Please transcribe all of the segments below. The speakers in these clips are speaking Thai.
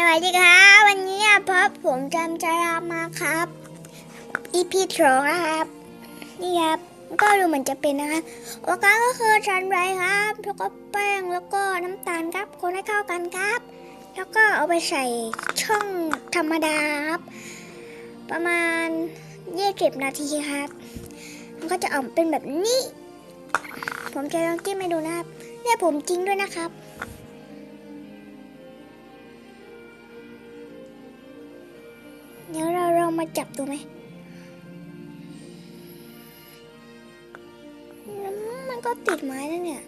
สวัสดีครับ วันนี้พบผมจำจะรามาครับ EP สองนะครับ นี่ครับ ก็ดูเหมือนจะเป็นนะคะโอกาสก็คือชันไรครับแล้วก็แป้งแล้วก็น้ำตาลครับ คนให้เข้ากันครับ แล้วก็เอาไปใส่ช่องธรรมดาครับ ประมาณ20นาทีครับ มันก็จะออกเป็นแบบนี้ ผมจะลองจิ้มให้ดูนะครับเนี่ยผมจริงด้วยนะครับ เดี๋ยวเราลองมาจับดูไหมมันก็ติดไม้แล้วเนี่ย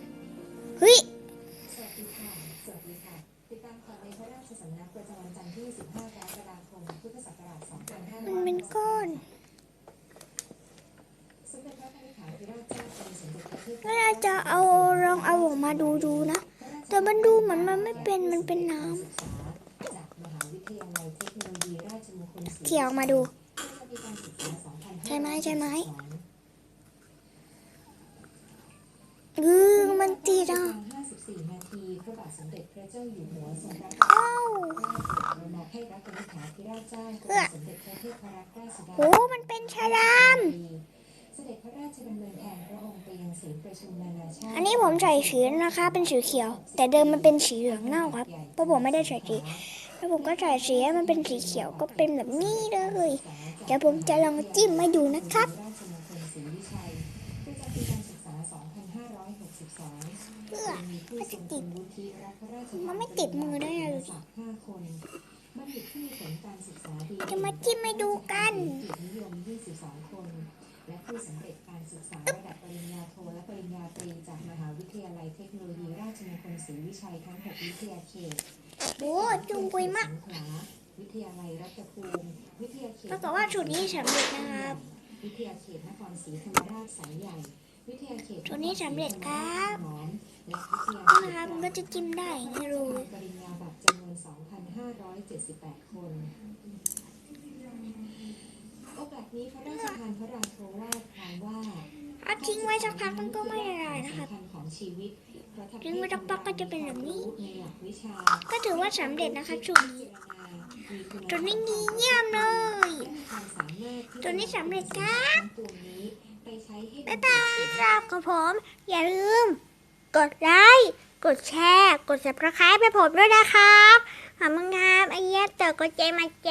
เฮ้ยมันเป็นก้อนเระนิธิถาจจะเอาลองเอาออกมาดูดูนะ แต่มันดูเหมือนมันไม่เป็นมันเป็นน้จ เที่ยวมาดู ใช่ไหมใช่ไหมเออมันติดอะ54นาทีพระบาทสมเด็จพระเจ้าอยู่หัวทรงรับเอ้ามอบให้รัตนถาธิราชเจ้ากรมสมเด็จพระเทพรัตนราชสุดาโหมันเป็นฉลามเสด็จพระราชดำเนินแทนพระองค์ไปยังศูนย์ประชุมนานาชาติอันนี้ผมใส่สีนะคะ เป็นสีเขียว แต่เดิมมันเป็นสีเหลืองเน่าครับเพราะผมไม่ได้ใส่สี แล้วผมก็ใส่สีให้มันเป็นสีเขียวก็เป็นแบบนี้เลยเดี๋ยวผมจะลองจิ้มมาดูนะครับราชมงคลศรีวิชัยประจำปีการศึกษา2562เพื่อมีผู้ทรงคุณวุฒิรับพระราชทานมันไม่ติดมือได้อะดูดิศักดิ์ห้าคนบัณฑิตที่มีผลการศึกษาดีจะมาจิ้มให้ดูกันเกียรตินิยม22คนและผู้สำเร็จการศึกษาระดับปริญญาโทและปริญญาตรีจากมหาวิ ทยาลัยเทคโนโลยีราชมงคลศรีวิชัยทั้ง6วิทยาเขตโอ้จุงปุยมากสงขลาวิทยาลัยรัตภูมิวิทยาเขตปรากฏว่าชุดนี้สำเร็จนะครับ วิทยาเขตนครศรีธรรมราชสายใหญ่วิทยาเขตชุดนี้สำเร็จครับหมอนและวิทยานี่เขนะตครับมันก็จะจิ้มได้อย่างนี้เลยปริญญาบัตรจำนวน 2,578 คนโอกาสนี้พระราชทานพระราโชวาทครามว่าถ้าทิ้งไว้สักพักมันก็ไม่ละลายนะครับสำญของ ชีวิตเพราะทำให้ทิ้งไว้สักพักก็จะเป็นแบบนี้ในหลักวิชาก็ถือว่าสำเร็จนะคะชุดนี้ชุดนี้ดีเยี่ยมเลยตัวนี้สำเร็จครับไปใช้ให้บ๊ายบายครับกับผม อย่าลืม กดไลค์กดแชร์ กด subscribe ให้ผมด้วยนะครับขอบคุณครับไอ้เหี้ยเต๋อกดใจมาแจ